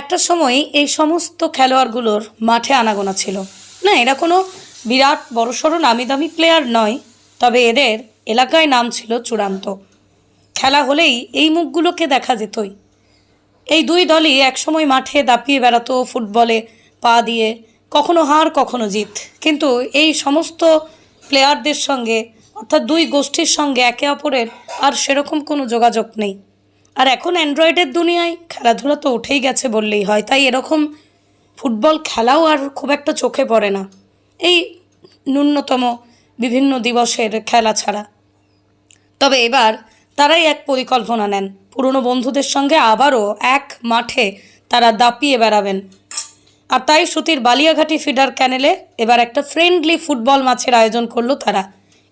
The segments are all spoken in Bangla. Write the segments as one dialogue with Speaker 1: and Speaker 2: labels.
Speaker 1: একটা সময় এই সমস্ত খেলোয়াড়গুলোর মাঠে আনাগোনা ছিল। না, এরা কোনো বিরাট, বড়সড় নামি দামি প্লেয়ার নয়, তবে এদের এলাকায় নাম ছিল চূড়ান্ত। খেলা হলেই এই মুখগুলোকে দেখা যেতই। এই দুই দলই একসময় মাঠে দাপিয়ে বেড়াতো, ফুটবলে পা দিয়ে কখনো হার, কখনো জিত। কিন্তু এই সমস্ত প্লেয়ারদের সঙ্গে, অর্থাৎ দুই গোষ্ঠীর সঙ্গে একে অপরের আর সেরকম কোনো যোগাযোগ নেই। আর এখন অ্যান্ড্রয়েডের দুনিয়ায় খেলাধুলা তো উঠেই গেছে বললেই হয়, তাই এরকম ফুটবল খেলাও আর খুব একটা চোখে পড়ে না। এই ন্যূনতম বিভিন্ন দিবসের খেলা ছাড়া। তবে এবার তারাই এক পরিকল্পনা নেন। পুরনো বন্ধুদের সঙ্গে আবারও এক মাঠে তারা দাপিয়ে বেড়াবেন। আর তাই সুতির বালিয়াঘাটি ফিডার ক্যানেলে এবার একটা ফ্রেন্ডলি ফুটবল ম্যাচের আয়োজন করল তারা।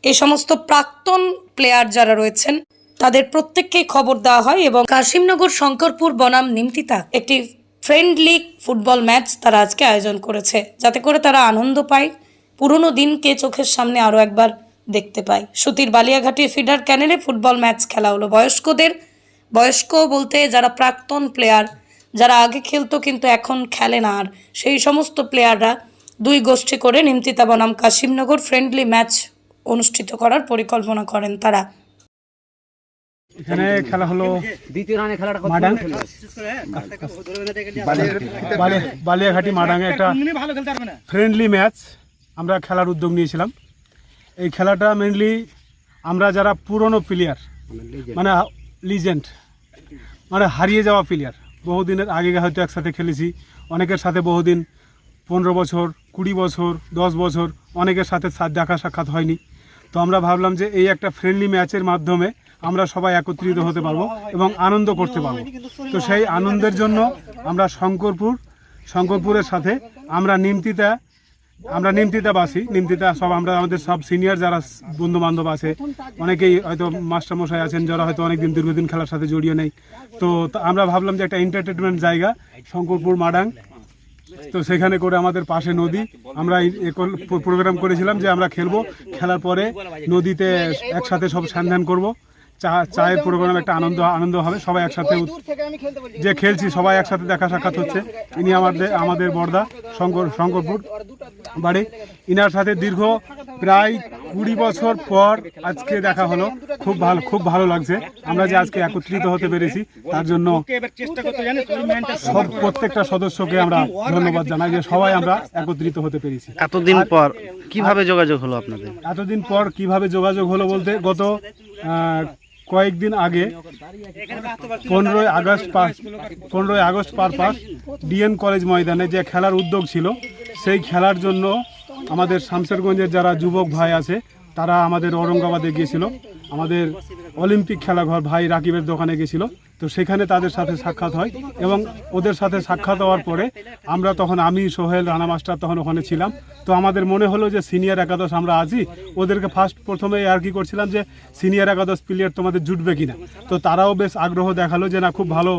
Speaker 1: এই সমস্ত প্রাক্তন প্লেয়ার যারা রয়েছেন তাদের প্রত্যেককেই খবর দেওয়া হয় এবং কাশিমনগর, শঙ্করপুর, বনাম, নিমতিতা একটি ফ্রেন্ডলি ফুটবল ম্যাচ তারা আজকে আয়োজন করেছে। যাতে করে তারা আনন্দ পায়, পুরনো দিনকে চোখের সামনে আরও একবার দেখতে পায়। সুতির বালিয়াঘাটি ফিডার ক্যানেলে ফুটবল ম্যাচ খেলা হলো। বয়স্কদের, বয়স্ক বলতে যারা প্রাক্তন প্লেয়ার যারা আগে খেলতো কিন্তু এখন খেলে না আর। সেই সমস্ত প্লেয়াররা দুই গোষ্ঠী করে নিমতিতা, বনাম, কাশিমনগর ফ্রেন্ডলি ম্যাচ অনুষ্ঠিত করার পরিকল্পনা করেন তারা।
Speaker 2: এখানে খেলা হলো
Speaker 3: দ্বিতীয় রানে খেলাটা
Speaker 2: মাডাং। বালিয়াঘাটি মাডাঙ্গে একটা ফ্রেন্ডলি ম্যাচ আমরা খেলার উদ্যোগ নিয়েছিলাম। এই খেলাটা মেনলি আমরা যারা পুরনো প্লেয়ার মানে লিজেন্ড মানে হারিয়ে যাওয়া প্লেয়ার বহুদিনের আগে হয়তো একসাথে খেলেছি অনেকের সাথে বহুদিন পনেরো বছর কুড়ি বছর দশ বছর অনেকের সাথে সা- দেখা সাক্ষাৎ হয়নি। তো আমরা ভাবলাম যে এই একটা ফ্রেন্ডলি ম্যাচের মাধ্যমে আমরা সবাই একত্রিত হতে পারব এবং আনন্দ করতে পারব। তো সেই আনন্দের জন্য আমরা শঙ্করপুর, শঙ্করপুরের সাথে আমরা নিমতিতা আমরা নিমতিতা নিমতিতাবাসী। নিমতিতা সব আমরা, আমাদের সব সিনিয়র যারা বন্ধু বান্ধব আছে, অনেকেই হয়তো মাস্টারমশাই আছেন যারা হয়তো অনেকদিন দীর্ঘদিন খেলার সাথে জড়িয়ে নেই। তো আমরা ভাবলাম যে একটা এন্টারটেনমেন্ট জায়গা, শঙ্করপুর মাডাং। তো সেখানে করে আমাদের পাশে নদী, আমরা প্রোগ্রাম করেছিলাম যে আমরা খেলব, খেলার পরে নদীতে একসাথে সব স্নান করব। চা চায়ের প্রোগ্রাম একটা আনন্দ আনন্দ হবে সবাই একসাথে যে খেলছি সবাই একসাথে দেখা সাক্ষাৎ হচ্ছে। ইনি আমাদের আমাদের বর্দা শঙ্কর শঙ্করপুর বাড়ি। ইনার সাথে দীর্ঘ প্রায় কুড়ি বছর পর আজকে দেখা হলো। খুব ভালো খুব ভালো লাগছে। আমরা যে আজকে একত্রিত হতে পেরেছি তার জন্য সব প্রত্যেকটা সদস্যকে আমরা ধন্যবাদ জানাই যে সবাই আমরা একত্রিত হতে পেরেছি।
Speaker 4: এতদিন পর কীভাবে যোগাযোগ হলো আপনাদের?
Speaker 2: এতদিন পর কীভাবে যোগাযোগ হলো বলতে গত আহ, কয়েকদিন আগে পনেরোই আগস্ট পাস পনেরোই আগস্ট পার পাস ডিএন কলেজ ময়দানে যে খেলার উদ্যোগ ছিল, সেই খেলার জন্য আমাদের শামসেরগঞ্জের যারা যুবক ভাই আছে, তারা আমাদের ঔরঙ্গাবাদে গিয়েছিল। আমাদের অলিম্পিক খেলাঘর ভাই রাকিবের দোকানে গেছিল। তো সেখানে তাদের সাথে সাক্ষাৎ হয় এবং ওদের সাথে সাক্ষাৎ হওয়ার পরে আমরা তখন আমি, সোহেল, রানা মাস্টার তখন ওখানে ছিলাম। তো আমাদের মনে হলো যে সিনিয়র একাদশ আমরা আছি ওদেরকে ফার্স্ট প্রথমে আর কি করছিলাম যে, সিনিয়র একাদশ প্লেয়ার তোমাদের জুটবে কিনা? তো তারাও বেশ আগ্রহ দেখাল যে, না, খুব ভালো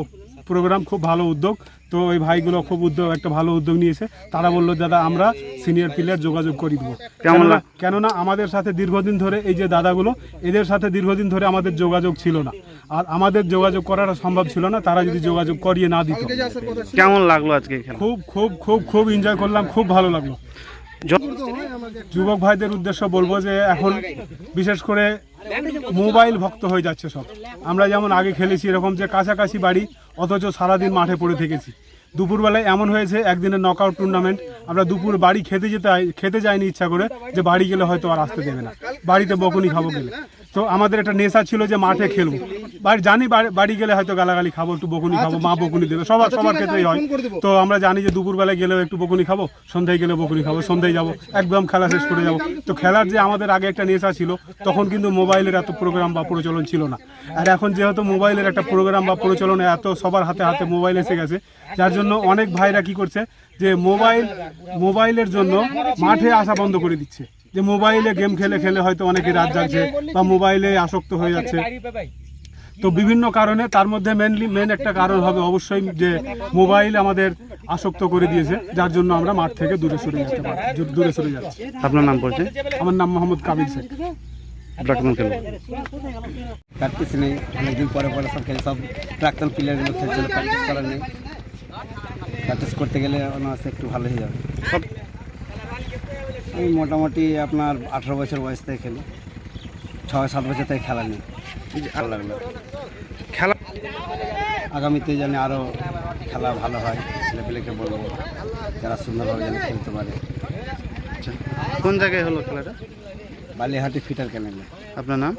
Speaker 2: প্রোগ্রাম খুব ভালো উদ্যোগ। তো ওই ভাইগুলো খুব উদ্যোগ একটা ভালো উদ্যোগ নিয়েছে। তারা বলল দাদা আমরা সিনিয়র প্লেয়ার যোগাযোগ করি দেবো।
Speaker 4: কেমন
Speaker 2: কেননা- কেননা আমাদের সাথে দীর্ঘদিন ধরে এই যে দাদাগুলো এদের সাথে দীর্ঘদিন ধরে আমাদের যোগাযোগ ছিল না। আর আমাদের যোগাযোগ করাটা সম্ভব ছিল না তারা যদি যোগাযোগ করিয়ে না দিত।
Speaker 4: কেমন লাগল আজকে
Speaker 2: খুব খুব খুব খুব এনজয় করলাম খুব ভালো লাগল। যুবক ভাইদের উদ্দেশ্য বলব যে এখন বিশেষ করে মোবাইল ভক্ত হয়ে যাচ্ছে সব। আমরা যেমন আগে খেলেছি এরকম যে কাছাকাছি বাড়ি অথচ সারাদিন মাঠে পড়ে থেকেছি। দুপুরবেলায় এমন হয়েছে, একদিনের নকআউট টুর্নামেন্ট আমরা দুপুর বাড়ি খেতে যেতে খেতে যাইনি ইচ্ছা করে, যে বাড়ি গেলে হয়তো আর আসতে দেবে না। বাড়িতে বকুনি খাব গেলে। তো আমাদের একটা নেশা ছিল যে মাঠে খেলব। বাড়ি জানি বাড়ি- বাড়ি গেলে হয়তো গালাগালি খাব একটু বকুনি খাব মা বকুনি দেবে। সবার সবার ক্ষেত্রেই হয়। তো আমরা জানি যে দুপুরবেলায় গেলেও একটু বকুনি খাব সন্ধ্যায় গেলে বকুনি খাব সন্ধ্যায় যাব একদম খেলা শেষ করে যাব। তো খেলার যে আমাদের আগে একটা নেশা ছিল তখন কিন্তু মোবাইলের এত প্রোগ্রাম বা প্রচলন ছিল না। আর এখন যেহেতু মোবাইলের একটা প্রোগ্রাম বা প্রচলন এত সবার হাতে হাতে মোবাইল এসে গেছে যার জন্য অনেক ভাইরা কি করছে যে মোবাইল মোবাইলের জন্য মাঠে আসা বন্ধ করে দিচ্ছে। যে মোবাইলে গেম খেলে খেলে হয়তো অনেকে রাত যাচ্ছে বা মোবাইলে আসক্ত হয়ে যাচ্ছে। তো বিভিন্ন কারণে তার মধ্যে মেনলি মেন একটা কারণ হবে অবশ্যই যে মোবাইল আমাদের আসক্ত করে দিয়েছে যার জন্য আমরা মাঠ থেকে দূরে সরে যেতে পারি দূরে সরে যাচ্ছি।
Speaker 4: আপনার নাম পড়ছে
Speaker 2: আমার নাম মোহাম্মদ কাবির শেখ।
Speaker 4: প্রাক্তন
Speaker 3: প্র্যাকটিস নেই অনেকদিন পরে পরে সব খেলে সব প্রাক্তন প্লেয়ারগুলো খেলছিল প্র্যাকটিস করার নেই। প্র্যাকটিস করতে গেলে হচ্ছে একটু ভালো হয়ে যাবে।
Speaker 4: কত-
Speaker 3: আমি মোটামুটি আপনার আঠারো বছর বয়স থেকে খেলি। ছয় সাত বছর থেকে খেলা নেই। ভালো লাগল
Speaker 4: খেলা
Speaker 3: আগামীতে যেন আরও খেলা ভালো হয় ছেলেপেলেকে বলব যারা সুন্দরভাবে যেন খেলতে পারে।
Speaker 4: আচ্ছা কোন জায়গায় হলো খেলাটা?
Speaker 3: বালিহাটি ফিটার ক্যানেলে।
Speaker 4: আপনার নাম?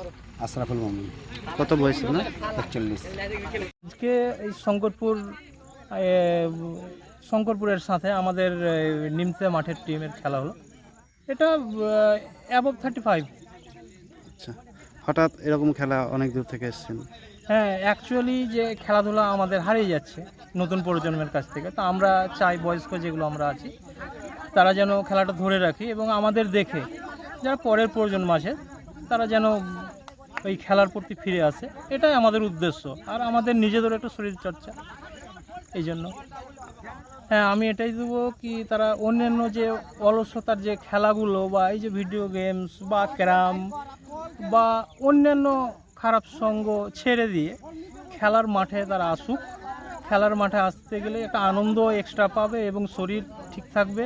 Speaker 3: আশরাফুল মামুন।
Speaker 4: কত বয়স না
Speaker 3: একচল্লিশ।
Speaker 5: আজকে এই শঙ্করপুর শঙ্করপুরের সাথে আমাদের নিমতে মাঠের টিমের খেলা হলো। এটা অ্যাবভ থার্টি ফাইভ
Speaker 4: আচ্ছা হঠাৎ এরকম খেলা অনেক দূর থেকে এসেছেন?
Speaker 5: হ্যাঁ অ্যাকচুয়ালি যে খেলাধুলা আমাদের হারিয়ে যাচ্ছে নতুন প্রজন্মের কাছ থেকে তো আমরা চাই বয়স্ক যেগুলো আমরা আছি তারা যেন খেলাটা ধরে রাখি এবং আমাদের দেখে যারা পরের প্রজন্ম আছে তারা যেন ওই খেলার প্রতি ফিরে আসে। এটাই আমাদের উদ্দেশ্য আর আমাদের নিজেদের একটা শরীর চর্চা এই জন্য। হ্যাঁ আমি এটাই দেবো কি তারা অন্যান্য যে অলসতার যে খেলাগুলো বা এই যে ভিডিও গেমস বা ক্যারাম বা অন্যান্য খারাপ সঙ্গ ছেড়ে দিয়ে খেলার মাঠে তারা আসুক। খেলার মাঠে আসতে গেলে একটা আনন্দ এক্সট্রা পাবে এবং শরীর ঠিক থাকবে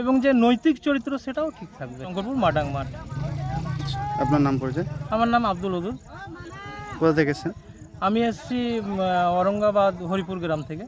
Speaker 5: এবং যে নৈতিক চরিত্র সেটাও ঠিক থাকবে। শঙ্করপুর মাডাং মাঠ।
Speaker 4: আপনার নাম পরিচয়?
Speaker 5: আমার নাম আব্দুল ওদুল
Speaker 4: কোথা থেকে এসেছেন?
Speaker 5: আমি এসেছি ঔরঙ্গাবাদ হরিপুর গ্রাম থেকে।